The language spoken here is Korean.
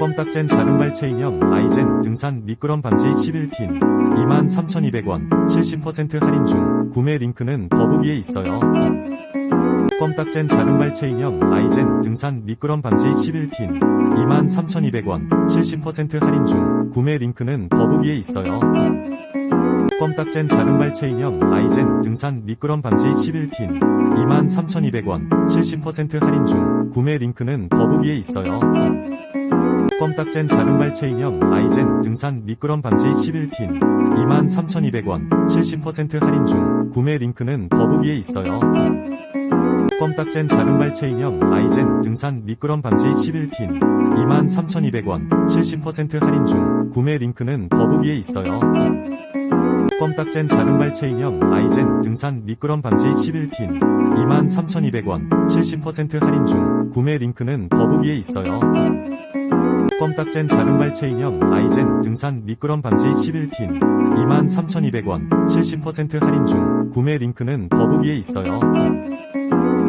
껌딱젠 작은 발체인형 아이젠 등산 미끄럼 방지 11핀 23,200원 70% 할인 중 구매 링크는 더보기에 있어요. 껌딱젠 작은 발체인형 아이젠 등산 미끄럼 방지 11핀 23,200원 70% 할인 중 구매 링크는 더보기에 있어요. 껌딱젠 작은 발체인형 아이젠 등산 미끄럼 방지 11핀 23,200원 70% 할인 중 구매 링크는 더보기에 있어요. 껌딱젠 작은 발체인형 아이젠 등산 미끄럼 방지 11핀 23,200원 70% 할인 중 구매 링크는 더보기에 있어요. 껌딱젠 작은 발체인형 아이젠 등산 미끄럼 방지 11핀 23,200원 70% 할인 중 구매 링크는 더보기에 있어요. 껌딱젠 작은 발체인형 아이젠 등산 미끄럼 방지 11핀 23,200원 70% 할인 중 구매 링크는 더보기에 있어요. 껌딱젠 작은 발체인형 아이젠 등산 미끄럼 방지 11핀 23,200원 70% 할인 중 구매 링크는 더보기에 있어요.